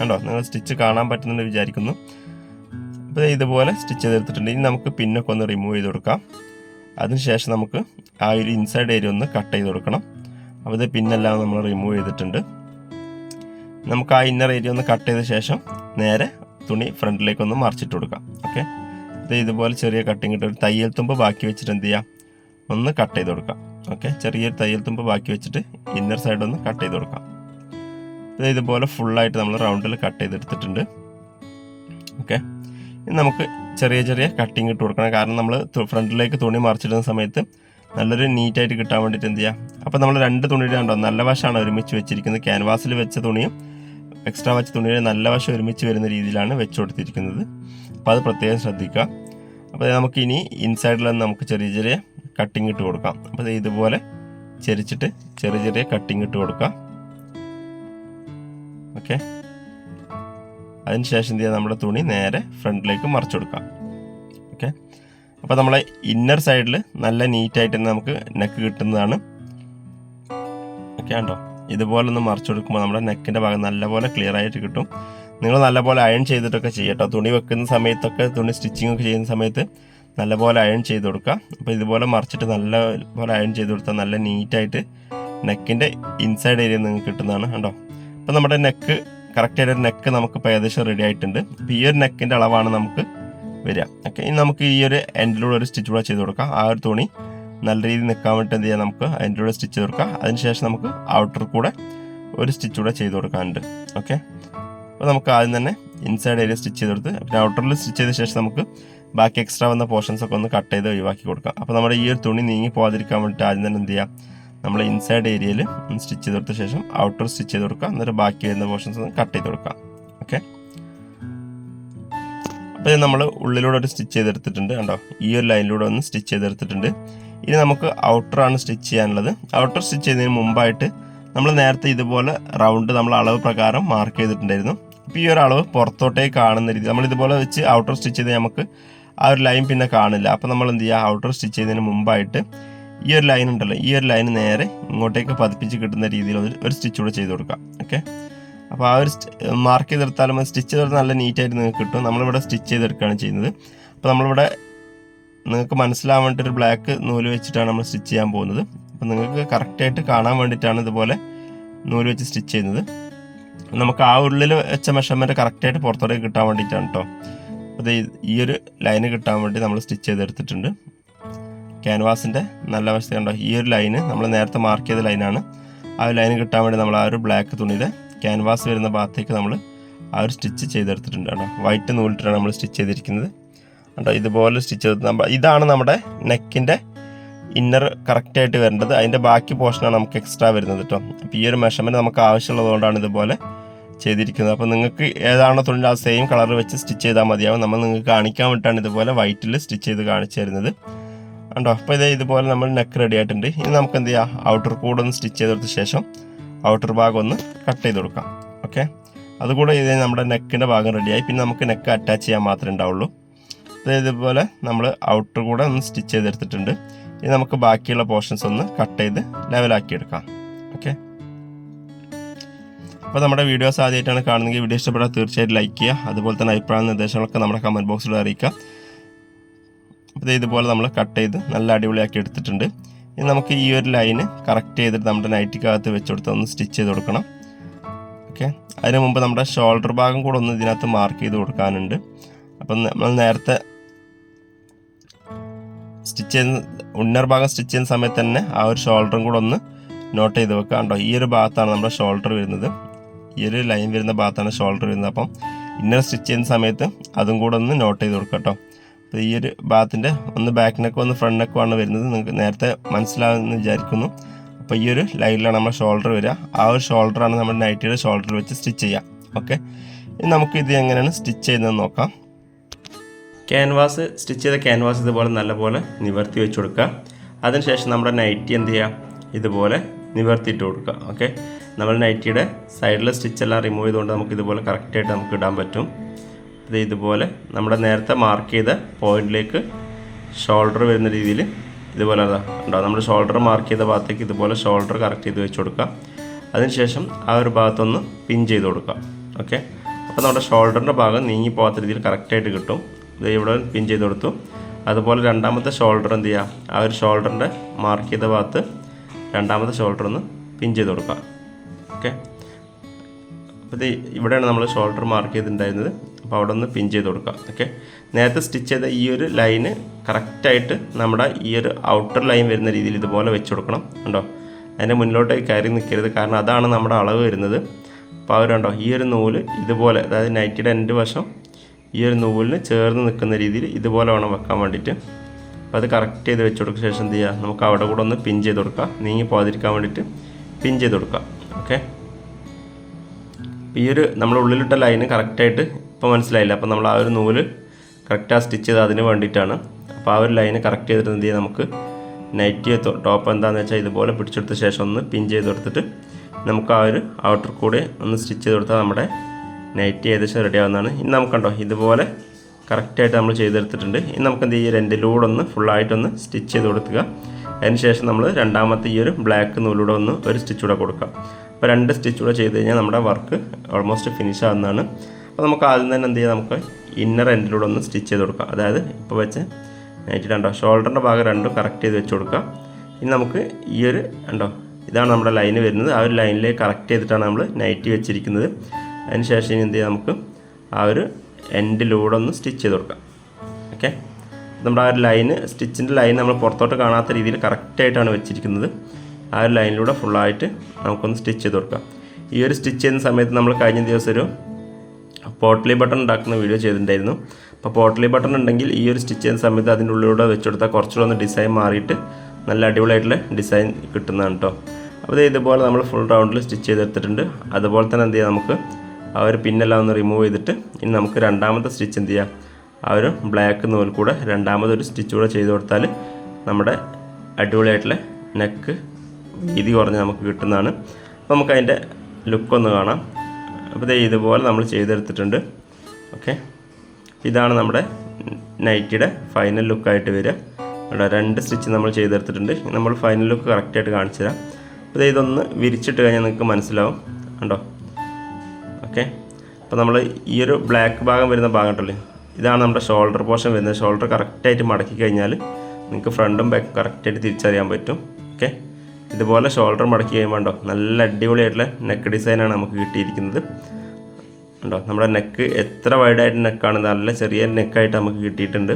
കണ്ടോ? നിങ്ങൾ സ്റ്റിച്ച് കാണാൻ പറ്റുന്നുണ്ട് വിചാരിക്കുന്നു. അപ്പോൾ ഇതുപോലെ സ്റ്റിച്ച് ചെയ്തെടുത്തിട്ടുണ്ട്. ഇനി നമുക്ക് പിന്നൊക്കെ ഒന്ന് റിമൂവ് ചെയ്ത് കൊടുക്കാം. അതിനുശേഷം നമുക്ക് ആ ഒരു ഇൻസൈഡ് ഏരിയ ഒന്ന് കട്ട് ചെയ്ത് കൊടുക്കണം. അപ്പോൾ ഇത് പിന്നെല്ലാം നമ്മൾ റിമൂവ് ചെയ്തിട്ടുണ്ട്. നമുക്ക് ആ ഇന്നർ ഏരിയ ഒന്ന് കട്ട് ചെയ്ത ശേഷം നേരെ തുണി ഫ്രണ്ടിലേക്ക് ഒന്ന് മറിച്ചിട്ട് കൊടുക്കാം. ഓക്കെ ഇത് ഇതുപോലെ ചെറിയ കട്ടിങ് ഒരു തയ്യൽ തുമ്പ് ബാക്കി വെച്ചിട്ട് എന്ത് ചെയ്യാം? ഒന്ന് കട്ട് ചെയ്ത് കൊടുക്കാം. ഓക്കെ ചെറിയൊരു തയ്യൽ തുമ്പ് ബാക്കി വെച്ചിട്ട് ഇന്നർ സൈഡ് ഒന്ന് കട്ട് ചെയ്ത് കൊടുക്കാം. ഇത് ഇതുപോലെ ഫുള്ളായിട്ട് നമ്മൾ റൗണ്ടിൽ കട്ട് ചെയ്തെടുത്തിട്ടുണ്ട്. ഓക്കെ ഇനി നമുക്ക് ചെറിയ ചെറിയ കട്ടിങ് ഇട്ട് കൊടുക്കണം. കാരണം നമ്മൾ ഫ്രണ്ടിലേക്ക് തുണി മറിച്ചിടുന്ന സമയത്ത് നല്ലൊരു നീറ്റായിട്ട് കിട്ടാൻ വേണ്ടിയിട്ട് എന്ത് ചെയ്യാം? അപ്പോൾ നമ്മൾ രണ്ട് തുണിയുടെ ഉണ്ടോ നല്ല വശമാണ് ഒരുമിച്ച് വെച്ചിരിക്കുന്നത്. ക്യാൻവാസിൽ വെച്ച തുണിയും എക്സ്ട്രാ വെച്ച തുണിയുടെ നല്ല വശം ഒരുമിച്ച് വരുന്ന രീതിയിലാണ് വെച്ച് കൊടുത്തിരിക്കുന്നത്. അപ്പോൾ അത് പ്രത്യേകം ശ്രദ്ധിക്കുക. അപ്പോൾ നമുക്ക് ഇനി ഇൻസൈഡിൽ നമുക്ക് ചെറിയ ചെറിയ കട്ടിങ് ഇട്ട് കൊടുക്കാം. അപ്പോൾ ഇതുപോലെ ചെരിച്ചിട്ട് ചെറിയ ചെറിയ കട്ടിങ് ഇട്ട് കൊടുക്കാം. ഓക്കെ അതിനുശേഷം എന്ത് ചെയ്യാം? നമ്മുടെ തുണി നേരെ ഫ്രണ്ടിലേക്ക് മറിച്ച് കൊടുക്കാം. ഓക്കെ അപ്പോൾ നമ്മളെ ഇന്നർ സൈഡിൽ നല്ല നീറ്റായിട്ട് തന്നെ നമുക്ക് നെക്ക് കിട്ടുന്നതാണ്. ഓക്കെ ഉണ്ടോ ഇതുപോലെ ഒന്ന് മറിച്ച് കൊടുക്കുമ്പോൾ നമ്മുടെ നെക്കിന്റെ ഭാഗം നല്ലപോലെ ക്ലിയർ ആയിട്ട് കിട്ടും. നിങ്ങൾ നല്ലപോലെ അയൺ ചെയ്തിട്ടൊക്കെ ചെയ്യട്ടോ തുണി വെക്കുന്ന സമയത്തൊക്കെ തുണി സ്റ്റിച്ചിങ് ഒക്കെ ചെയ്യുന്ന സമയത്ത് നല്ലപോലെ അയൺ ചെയ്ത് കൊടുക്കുക. അപ്പോൾ ഇതുപോലെ മറിച്ചിട്ട് നല്ല പോലെ അയൺ ചെയ്ത് കൊടുത്താൽ നല്ല നീറ്റായിട്ട് നെക്കിന്റെ ഇൻസൈഡ് ഏരിയ നിങ്ങൾക്ക് കിട്ടുന്നതാണ് കണ്ടോ? അപ്പോൾ നമ്മുടെ നെക്ക് കറക്റ്റായിട്ട് നെക്ക് നമുക്ക് ഇപ്പോൾ ഏകദേശം റെഡി ആയിട്ടുണ്ട്. ഈ ഒരു നെക്കിന്റെ അളവാണ് നമുക്ക് വരിക. ഓക്കെ ഇനി നമുക്ക് ഈ ഒരു എൻഡിലൂടെ ഒരു സ്റ്റിച്ച് കൂടെ ചെയ്ത് കൊടുക്കാം. ആ ഒരു തുണി നല്ല രീതിയിൽ നിൽക്കാൻ വേണ്ടി എന്ത് ചെയ്യാം നമുക്ക് അതിന്റെ കൂടെ സ്റ്റിച്ച് ചെയ്ത് കൊടുക്കാം. അതിനുശേഷം നമുക്ക് ഔട്ടർ കൂടെ ഒരു സ്റ്റിച്ച് കൂടെ ചെയ്ത് കൊടുക്കാനുണ്ട്. ഓക്കെ അപ്പോൾ നമുക്ക് ആദ്യം തന്നെ ഇൻസൈഡ് ഏരിയ സ്റ്റിച്ച് ചെയ്ത് കൊടുത്ത് പിന്നെ ഔട്ടറിൽ സ്റ്റിച്ച് ചെയ്ത ശേഷം നമുക്ക് ബാക്കി എക്സ്ട്രാ വന്ന പോർഷൻസ് ഒക്കെ ഒന്ന് കട്ട് ചെയ്ത് ഒഴിവാക്കി കൊടുക്കാം. അപ്പോൾ നമ്മുടെ ഈ ഒരു തുണി നീങ്ങി പോകാതിരിക്കാൻ വേണ്ടിയിട്ട് ആദ്യം തന്നെ എന്ത് ചെയ്യാം? നമ്മൾ ഇൻസൈഡ് ഏരിയയിൽ ഒന്ന് സ്റ്റിച്ച് ചെയ്ത് കൊടുത്ത ശേഷം ഔട്ടർ സ്റ്റിച്ച് ചെയ്ത് കൊടുക്കുക. എന്നിട്ട് ബാക്കി വരുന്ന പോർഷൻസ് ഒന്ന് കട്ട് ചെയ്ത് കൊടുക്കാം ഓക്കെ അപ്പോൾ ഇത് നമ്മൾ ഉള്ളിലൂടെ ഒരു സ്റ്റിച്ച് ചെയ്തെടുത്തിട്ടുണ്ട്. കണ്ടോ? ഈ ഒരു ലൈനിലൂടെ ഒന്ന് സ്റ്റിച്ച് ചെയ്തെടുത്തിട്ടുണ്ട്. ഇനി നമുക്ക് ഔട്ടറാണ് സ്റ്റിച്ച് ചെയ്യാനുള്ളത്. ഔട്ടർ സ്റ്റിച്ച് ചെയ്യുന്നതിന് മുമ്പായിട്ട് നമ്മൾ നേരത്തെ ഇതുപോലെ റൗണ്ട് നമ്മൾ അളവ് പ്രകാരം മാർക്ക് ചെയ്തിട്ടുണ്ടായിരുന്നു. അപ്പോൾ ഈ ഒരു അളവ് പുറത്തോട്ടേക്ക് കാണുന്ന രീതി നമ്മൾ ഇതുപോലെ വെച്ച് ഔട്ടർ സ്റ്റിച്ച് ചെയ്ത് നമുക്ക് ആ ഒരു ലൈൻ പിന്നെ കാണില്ല. അപ്പോൾ നമ്മൾ എന്ത് ചെയ്യുക ഔട്ടർ സ്റ്റിച്ച് ചെയ്യുന്നതിന് മുമ്പായിട്ട് ഈ ഒരു ലൈൻ ഉണ്ടല്ലോ ഈ ഒരു ലൈൻ നേരെ ഇങ്ങോട്ടേക്ക് പതിപ്പിച്ച് കിട്ടുന്ന രീതിയിൽ ഒരു- സ്റ്റിച്ച് കൂടെ ചെയ്ത് കൊടുക്കാം. ഓക്കെ അപ്പോൾ ആ ഒരു മാർക്ക് ചെയ്തെടുത്താലും സ്റ്റിച്ച് ചെയ്തെടുത്താൽ നല്ല നീറ്റായിട്ട് നിങ്ങൾക്ക് കിട്ടും. നമ്മളിവിടെ സ്റ്റിച്ച് ചെയ്തെടുക്കുകയാണ് ചെയ്യുന്നത്. അപ്പോൾ നമ്മളിവിടെ നിങ്ങൾക്ക് മനസ്സിലാവാൻ വേണ്ടി ഒരു ബ്ലാക്ക് നൂൽ വെച്ചിട്ടാണ് നമ്മൾ സ്റ്റിച്ച് ചെയ്യാൻ പോകുന്നത്. അപ്പോൾ നിങ്ങൾക്ക് കറക്റ്റായിട്ട് കാണാൻ വേണ്ടിയിട്ടാണ് ഇതുപോലെ നൂൽ വെച്ച് സ്റ്റിച്ച് ചെയ്യുന്നത്. നമുക്ക് ആ ഉള്ളിൽ വെച്ച മെഷർമെന്റ് കറക്റ്റായിട്ട് പുറത്തോട്ടേക്ക് കിട്ടാൻ വേണ്ടിയിട്ടാണ് കേട്ടോ അപ്പോൾ ഈ ഒരു ലൈന് കിട്ടാൻ വേണ്ടി നമ്മൾ സ്റ്റിച്ച് ചെയ്തെടുത്തിട്ടുണ്ട്. ക്യാൻവാസിന്റെ നല്ല വശത്ത് കണ്ടോ? ഈ ഒരു ലൈന് നമ്മൾ നേരത്തെ മാർക്ക് ചെയ്ത ലൈനാണ് ആ ഒരു ലൈന് കിട്ടാൻ വേണ്ടി നമ്മൾ ആ ഒരു ബ്ലാക്ക് തുണിയിൽ ക്യാൻവാസ് വരുന്ന ഭാഗത്തേക്ക് നമ്മൾ ആ ഒരു സ്റ്റിച്ച് ചെയ്തെടുത്തിട്ടുണ്ട് കേട്ടോ. വൈറ്റ് നൂലിട്ടാണ് നമ്മൾ സ്റ്റിച്ച് ചെയ്തിരിക്കുന്നത്. കേട്ടോ ഇതുപോലെ സ്റ്റിച്ച് ചെയ്ത് ഇതാണ് നമ്മുടെ നെക്കിന്റെ ഇന്നർ കറക്റ്റായിട്ട് വരേണ്ടത്. അതിന്റെ ബാക്കി പോർഷനാണ് നമുക്ക് എക്സ്ട്രാ വരുന്നത് കേട്ടോ. അപ്പോൾ ഈ ഒരു മെഷർമെന്റ് നമുക്ക് ആവശ്യമുള്ളതുകൊണ്ടാണ് ഇതുപോലെ ചെയ്തിരിക്കുന്നത്. അപ്പോൾ നിങ്ങൾക്ക് ഏതാണോ തുണി ആ സെയിം കളർ വെച്ച് സ്റ്റിച്ച് ചെയ്താൽ മതിയാവും. നമ്മൾ നിങ്ങൾക്ക് കാണിക്കാൻ വേണ്ടിയിട്ടാണ് ഇതുപോലെ വൈറ്റിൽ സ്റ്റിച്ച് ചെയ്ത് കാണിച്ചു തരുന്നത്. കണ്ടോ? അപ്പോൾ ഇതേ ഇതുപോലെ നമ്മൾ നെക്ക് റെഡി ആയിട്ടുണ്ട്. ഇനി നമുക്ക് എന്ത് ചെയ്യാം? ഔട്ടർ കൂടെ ഒന്ന് സ്റ്റിച്ച് ചെയ്തെടുത്ത ശേഷം ഔട്ടർ ഭാഗം ഒന്ന് കട്ട് ചെയ്ത് കൊടുക്കാം. ഓക്കെ അതുകൂടെ ഇത് നമ്മുടെ നെക്കിന്റെ ഭാഗം റെഡിയായി പിന്നെ നമുക്ക് നെക്ക് അറ്റാച്ച് ചെയ്യാൻ മാത്രമേ ഉണ്ടാവുള്ളൂ. അതേ ഇതുപോലെ നമ്മൾ ഔട്ടർ കൂടെ ഒന്ന് സ്റ്റിച്ച് ചെയ്തെടുത്തിട്ടുണ്ട്. ഇനി നമുക്ക് ബാക്കിയുള്ള പോർഷൻസ് ഒന്ന് കട്ട് ചെയ്ത് ലെവലാക്കി എടുക്കാം. അപ്പോൾ നമ്മുടെ വീഡിയോസ് ആദ്യമായിട്ടാണ് കാണുന്നതെങ്കിൽ വീഡിയോ ഇഷ്ടപ്പെട്ടാൽ തീർച്ചയായിട്ടും ലൈക്ക് ചെയ്യുക. അതുപോലെ തന്നെ അഭിപ്രായ നിർദ്ദേശങ്ങളൊക്കെ നമ്മുടെ കമന്റ് ബോക്സിൽ അറിയിക്കുക. അപ്പോൾ ഇതുപോലെ നമ്മൾ കട്ട് ചെയ്ത് നല്ല അടിപൊളിയാക്കി എടുത്തിട്ടുണ്ട്. ഇനി നമുക്ക് ഈ ഒരു ലൈന് കറക്റ്റ് ചെയ്തിട്ട് നമ്മുടെ നൈറ്റിക്കകത്ത് വെച്ച് കൊടുത്ത് ഒന്ന് സ്റ്റിച്ച് ചെയ്ത് കൊടുക്കണം. ഓക്കെ അതിന് മുമ്പ് നമ്മുടെ ഷോൾഡർ ഭാഗം കൂടെ ഒന്ന് ഇതിനകത്ത് മാർക്ക് ചെയ്ത് കൊടുക്കാനുണ്ട്. അപ്പം നമ്മൾ നേരത്തെ സ്റ്റിച്ച് ചെയ്യുന്ന ഉന്നർ ഭാഗം സ്റ്റിച്ച് ചെയ്യുന്ന സമയത്ത് തന്നെ ആ ഒരു ഷോൾഡറും കൂടെ ഒന്ന് നോട്ട് ചെയ്ത് വെക്കുക. കണ്ടോ? ഈ ഒരു ഭാഗത്താണ് നമ്മുടെ ഷോൾഡർ വരുന്നത്. ഈ ഒരു ലൈൻ വരുന്ന ഭാഗത്താണ് ഷോൾഡർ വരുന്നത്. അപ്പം ഇന്നർ സ്റ്റിച്ച് ചെയ്യുന്ന സമയത്ത് അതും കൂടെ ഒന്ന് നോട്ട് ചെയ്ത് കൊടുക്കുക കേട്ടോ. അപ്പോൾ ഈ ഒരു ഭാഗത്തിന്റെ ഒന്ന് ബാക്ക് നെക്കും ഒന്ന് ഫ്രണ്ട് നെക്കും ആണ് വരുന്നത്. നിങ്ങൾക്ക് നേരത്തെ മനസ്സിലാവുമെന്ന് വിചാരിക്കുന്നു. അപ്പോൾ ഈ ഒരു ലൈനിലാണ് നമ്മൾ ഷോൾഡർ വരിക. ആ ഒരു ഷോൾഡറാണ് നമ്മൾ നൈറ്റിയുടെ ഷോൾഡർ വെച്ച് സ്റ്റിച്ച് ചെയ്യുക. ഓക്കെ? ഇനി നമുക്ക് ഇത് എങ്ങനെയാണ് സ്റ്റിച്ച് ചെയ്യുന്നത് നോക്കാം. ക്യാൻവാസ് സ്റ്റിച്ച് ചെയ്ത ക്യാൻവാസ് ഇതുപോലെ നല്ലപോലെ നിവർത്തി വെച്ച് കൊടുക്കുക. അതിനുശേഷം നമ്മുടെ നൈറ്റി എന്ത് ചെയ്യുക? ഇതുപോലെ നിവർത്തിയിട്ട് കൊടുക്കുക. ഓക്കെ? നമ്മൾ നൈറ്റിയുടെ സൈഡിലെ സ്റ്റിച്ചെല്ലാം റിമൂവ് ചെയ്തുകൊണ്ട് നമുക്ക് ഇതുപോലെ കറക്റ്റായിട്ട് നമുക്ക് ഇടാൻ പറ്റും. ഇത് ഇതുപോലെ നമ്മുടെ നേരത്തെ മാർക്ക് ചെയ്ത പോയിന്റിലേക്ക് ഷോൾഡർ വരുന്ന രീതിയിൽ ഇതുപോലെ അതാ ഉണ്ടാവും നമ്മൾ ഷോൾഡർ മാർക്ക് ചെയ്ത ഭാഗത്തേക്ക് ഇതുപോലെ ഷോൾഡർ കറക്റ്റ് ചെയ്ത് വെച്ച് കൊടുക്കുക. അതിനുശേഷം ആ ഒരു ഭാഗത്തൊന്ന് പിൻ ചെയ്ത് കൊടുക്കുക. ഓക്കെ അപ്പോൾ നമ്മുടെ ഷോൾഡറിന്റെ ഭാഗം നീങ്ങി പോകാത്ത രീതിയിൽ കറക്റ്റായിട്ട് കിട്ടും. ഇത് ഇവിടെ പിൻ ചെയ്ത് കൊടുത്തു. അതുപോലെ രണ്ടാമത്തെ ഷോൾഡർ എന്ത് ചെയ്യുക? ആ ഒരു ഷോൾഡറിന്റെ മാർക്ക് ചെയ്ത ഭാഗത്ത് രണ്ടാമത്തെ ഷോൾഡർ ഒന്ന് പിൻ ചെയ്ത് കൊടുക്കുക. ഓക്കെ. അപ്പോൾ ഇത് ഇവിടെയാണ് നമ്മൾ ഷോൾഡർ മാർക്ക് ചെയ്തിട്ടുണ്ടായിരുന്നത്. അപ്പോൾ അവിടെ ഒന്ന് പിൻ ചെയ്ത് കൊടുക്കാം. ഓക്കെ. നേരത്തെ സ്റ്റിച്ച് ചെയ്ത ഈ ഒരു ലൈന് കറക്റ്റായിട്ട് നമ്മുടെ ഈ ഒരു ഔട്ടർ ലൈൻ വരുന്ന രീതിയിൽ ഇതുപോലെ വെച്ച് കൊടുക്കണം. കണ്ടോ? അതിന്റെ മുന്നിലോട്ടേക്ക് കയറി നിൽക്കരുത് കാരണം അതാണ് നമ്മുടെ അളവ് വരുന്നത്. അപ്പോൾ അവർ കണ്ടോ? ഈ ഒരു നൂൽ ഇതുപോലെ അതായത് നൈറ്റിയുടെ എന്റെ വശം ഈ ഒരു നൂലിന് ചേർന്ന് നിൽക്കുന്ന രീതിയിൽ ഇതുപോലെ വേണം വെക്കാൻ വേണ്ടിയിട്ട്. അപ്പോൾ അത് കറക്റ്റ് ചെയ്ത് വെച്ച് കൊടുക്കുന്ന ശേഷം എന്ത് ചെയ്യുക നമുക്ക് അവിടെ കൂടെ ഒന്ന് പിൻ ചെയ്ത് കൊടുക്കാം. നീങ്ങി പോകാതിരിക്കാൻ വേണ്ടിയിട്ട് പിൻ ചെയ്ത് കൊടുക്കുക ഓക്കെ ഈ ഒരു നമ്മൾ ഉള്ളിലിട്ട ലൈന് കറക്റ്റായിട്ട് ഇപ്പോൾ മനസ്സിലായില്ല. അപ്പോൾ നമ്മൾ ആ ഒരു നൂൽ കറക്റ്റാ സ്റ്റിച്ച് ചെയ്ത് അതിന് വേണ്ടിയിട്ടാണ്. അപ്പോൾ ആ ഒരു ലൈന് കറക്റ്റ് ചെയ്തിട്ട് എന്ത് ചെയ്യാം നമുക്ക് നൈറ്റ് ടോപ്പ് എന്താണെന്ന് വെച്ചാൽ ഇതുപോലെ പിടിച്ചെടുത്ത ശേഷം ഒന്ന് പിൻ ചെയ്ത് കൊടുത്തിട്ട് നമുക്ക് ആ ഒരു ഔട്ടർ കൂടെ ഒന്ന് സ്റ്റിച്ച് ചെയ്ത് കൊടുത്താൽ നമ്മുടെ നൈറ്റി ഏകദേശം റെഡി ആവുന്നതാണ്. ഇനി നമുക്ക് കണ്ടോ ഇതുപോലെ കറക്റ്റായിട്ട് നമ്മൾ ചെയ്തെടുത്തിട്ടുണ്ട്. ഇനി നമുക്ക് എന്ത് ചെയ്യുക രണ്ടിലൂടെ ഒന്ന് ഫുള്ളായിട്ടൊന്ന് സ്റ്റിച്ച് ചെയ്ത് കൊടുക്കുക. അതിന് ശേഷം നമ്മൾ രണ്ടാമത്തെ ഈ ഒരു ബ്ലാക്ക് നൂലൂടെ ഒന്ന് ഒരു സ്റ്റിച്ച് കൂടെ കൊടുക്കാം. അപ്പോൾ രണ്ട് സ്റ്റിച്ച് കൂടെ ചെയ്ത് കഴിഞ്ഞാൽ നമ്മുടെ വർക്ക് ഓൾമോസ്റ്റ് ഫിനിഷ് ആകുന്നതാണ് അപ്പോൾ നമുക്ക് ആദ്യം തന്നെ എന്ത് ചെയ്യാം? നമുക്ക് ഇന്നർ എൻഡിലൂടെ ഒന്ന് സ്റ്റിച്ച് ചെയ്ത് കൊടുക്കാം. അതായത് ഇപ്പോൾ വെച്ച് നൈറ്റി രണ്ടോ ഷോൾഡറിന്റെ ഭാഗം രണ്ടും കറക്റ്റ് ചെയ്ത് വെച്ച് കൊടുക്കുക. ഇനി നമുക്ക് ഈ ഒരു ഉണ്ടോ ഇതാണ് നമ്മുടെ ലൈന് വരുന്നത്. ആ ഒരു ലൈനിലേക്ക് കറക്റ്റ് ചെയ്തിട്ടാണ് നമ്മൾ നൈറ്റി വെച്ചിരിക്കുന്നത്. അതിന് ശേഷം ഇനി എന്ത് ചെയ്യാം? നമുക്ക് ആ ഒരു എൻഡിലൂടെ ഒന്ന് സ്റ്റിച്ച് ചെയ്ത് കൊടുക്കാം. ഓക്കെ നമ്മുടെ ആ ഒരു ലൈന് സ്റ്റിച്ചിന്റെ ലൈൻ നമ്മൾ പുറത്തോട്ട് കാണാത്ത രീതിയിൽ കറക്റ്റായിട്ടാണ് വെച്ചിരിക്കുന്നത്. ആ ഒരു ലൈനിലൂടെ ഫുള്ളായിട്ട് നമുക്കൊന്ന് സ്റ്റിച്ച് ചെയ്ത് കൊടുക്കാം. ഈ ഒരു സ്റ്റിച്ച് ചെയ്യുന്ന സമയത്ത് നമ്മൾ കഴിഞ്ഞ ദിവസം ഒരു പോട്ട്ലി ബട്ടൺ ഉണ്ടാക്കുന്ന വീഡിയോ ചെയ്തിട്ടുണ്ടായിരുന്നു. അപ്പോൾ പോട്ട്ലി ബട്ടൺ ഉണ്ടെങ്കിൽ ഈ ഒരു സ്റ്റിച്ച് ചെയ്യുന്ന സമയത്ത് അതിന്റെ ഉള്ളിലൂടെ വെച്ചെടുത്താൽ കുറച്ചുകൂടെ ഒന്ന് ഡിസൈൻ മാറിയിട്ട് നല്ല അടിപൊളിയായിട്ടുള്ള ഡിസൈൻ കിട്ടുന്നതാണ് കേട്ടോ അപ്പോൾ ഇതുപോലെ നമ്മൾ ഫുൾ റൗണ്ടിൽ സ്റ്റിച്ച് ചെയ്തെടുത്തിട്ടുണ്ട്. അതുപോലെ തന്നെ എന്ത് ചെയ്യാം നമുക്ക് ആ ഒരു പിന്നെല്ലാം ഒന്ന് റിമൂവ് ചെയ്തിട്ട് ഇനി നമുക്ക് രണ്ടാമത്തെ സ്റ്റിച്ച് എന്ത് ചെയ്യാം? ആ ഒരു ബ്ലാക്ക് നൂൽ കൂടെ രണ്ടാമതൊരു സ്റ്റിച്ച് കൂടെ ചെയ്ത് കൊടുത്താൽ നമ്മുടെ അടിപൊളിയായിട്ടുള്ള നെക്ക് വീതി കുറഞ്ഞ് നമുക്ക് കിട്ടുന്നതാണ്. അപ്പോൾ നമുക്ക് അതിന്റെ ലുക്കൊന്ന് കാണാം. അപ്പോൾ ദേ ഇതുപോലെ നമ്മൾ ചെയ്തെടുത്തിട്ടുണ്ട്. ഓക്കെ ഇതാണ് നമ്മുടെ നൈറ്റിയുടെ ഫൈനൽ ലുക്കായിട്ട് വരിക. ഇവിടെ രണ്ട് സ്റ്റിച്ച് നമ്മൾ ചെയ്തെടുത്തിട്ടുണ്ട്. നമ്മൾ ഫൈനൽ ലുക്ക് കറക്റ്റായിട്ട് കാണിച്ചു തരാം. അപ്പോൾ ഇതൊന്ന് വിരിച്ചിട്ട് കഴിഞ്ഞാൽ നിങ്ങൾക്ക് മനസ്സിലാവും. കണ്ടോ? ഓക്കെ അപ്പോൾ നമ്മൾ ഈ ഒരു ബ്ലാക്ക് ഭാഗം വരുന്ന ഭാഗം ഉണ്ടല്ലോ. ഇതാണ് നമ്മുടെ ഷോൾഡർ പോർഷൻ വരുന്നത്. ഷോൾഡർ കറക്റ്റായിട്ട് മടക്കി കഴിഞ്ഞാൽ നിങ്ങൾക്ക് ഫ്രണ്ടും ബാക്കും കറക്റ്റായിട്ട് തിരിച്ചറിയാൻ പറ്റും. ഓക്കെ ഇതുപോലെ ഷോൾഡർ മടക്കി കഴിയുമ്പോൾ ഉണ്ടോ? നല്ല അടിപൊളിയായിട്ടുള്ള നെക്ക് ഡിസൈനാണ് നമുക്ക് കിട്ടിയിരിക്കുന്നത്. ഉണ്ടോ? നമ്മുടെ നെക്ക് എത്ര വൈഡായിട്ട് നെക്കാണ് നല്ല ചെറിയ നെക്കായിട്ട് നമുക്ക് കിട്ടിയിട്ടുണ്ട്.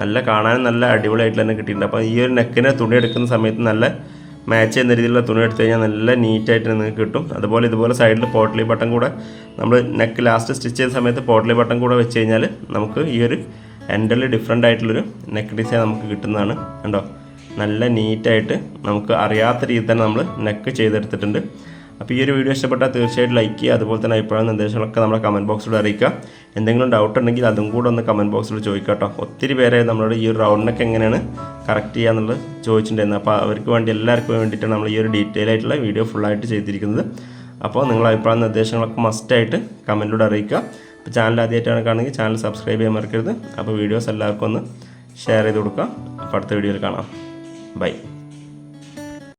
നല്ല കാണാനും നല്ല അടിപൊളിയായിട്ട് തന്നെ കിട്ടിയിട്ടുണ്ട്. അപ്പോൾ ഈ ഒരു നെക്കിനെ തുണി എടുക്കുന്ന സമയത്ത് നല്ല മാച്ച് ചെയ്യുന്ന രീതിയിലുള്ള തുണി എടുത്തു കഴിഞ്ഞാൽ നല്ല നീറ്റായിട്ട് നിങ്ങൾക്ക് കിട്ടും. അതുപോലെ ഇതുപോലെ സൈഡിൽ പോട്ട്ലി ബട്ടൺ കൂടെ നമ്മൾ നെക്ക് ലാസ്റ്റ് സ്റ്റിച്ച് ചെയ്യുന്ന സമയത്ത് പോട്ട്ലി ബട്ടൺ കൂടെ വെച്ച് കഴിഞ്ഞാൽ നമുക്ക് ഈ ഒരു എൻഡിൽ ഡിഫറെന്റ് ആയിട്ടുള്ളൊരു നെക്ക് ഡിസൈൻ നമുക്ക് കിട്ടുന്നതാണ്. കണ്ടോ നല്ല നീറ്റായിട്ട് നമുക്ക് അറിയാത്ത രീതിയിൽ തന്നെ നമ്മൾ നെക്ക് ചെയ്തെടുത്തിട്ടുണ്ട്. അപ്പോൾ ഈ ഒരു വീഡിയോ ഇഷ്ടപ്പെട്ടാൽ തീർച്ചയായിട്ടും ലൈക്ക് ചെയ്യുക. അതുപോലെ തന്നെ അഭിപ്രായ നിർദ്ദേശങ്ങളൊക്കെ നമ്മുടെ കമന്റ് ബോക്സിലൂടെ അറിയിക്കുക. എന്തെങ്കിലും ഡൗട്ട് ഉണ്ടെങ്കിൽ അതും കൂടെ ഒന്ന് കമന്റ് ബോക്സിൽ ചോദിക്കുക കേട്ടോ. ഒത്തിരി പേരെ നമ്മളോട് ഈ ഒരു റൗണ്ടിനൊക്കെ എങ്ങനെയാണ് കറക്റ്റ് ചെയ്യുക എന്നുള്ളത് ചോദിച്ചിട്ടുണ്ടായിരുന്നു. അപ്പോൾ അവർക്ക് വേണ്ടി എല്ലാവർക്കും വേണ്ടിയിട്ടാണ് നമ്മൾ ഈ ഒരു ഡീറ്റെയിൽ ആയിട്ടുള്ള വീഡിയോ ഫുള്ളായിട്ട് ചെയ്തിരിക്കുന്നത്. അപ്പോൾ നിങ്ങൾ അഭിപ്രായ നിർദ്ദേശങ്ങളൊക്കെ മസ്റ്റായിട്ട് കമന്റിലൂടെ അറിയിക്കുക. അപ്പോൾ ചാനൽ ആദ്യമായിട്ടാണ് കാണുമെങ്കിൽ ചാനൽ സബ്സ്ക്രൈബ് ചെയ്യാൻ മറക്കരുത്. അപ്പോൾ വീഡിയോസ് എല്ലാവർക്കും ഒന്ന് ഷെയർ ചെയ്ത് കൊടുക്കുക. അപ്പോൾ അടുത്ത വീഡിയോയിൽ കാണാം. Bye.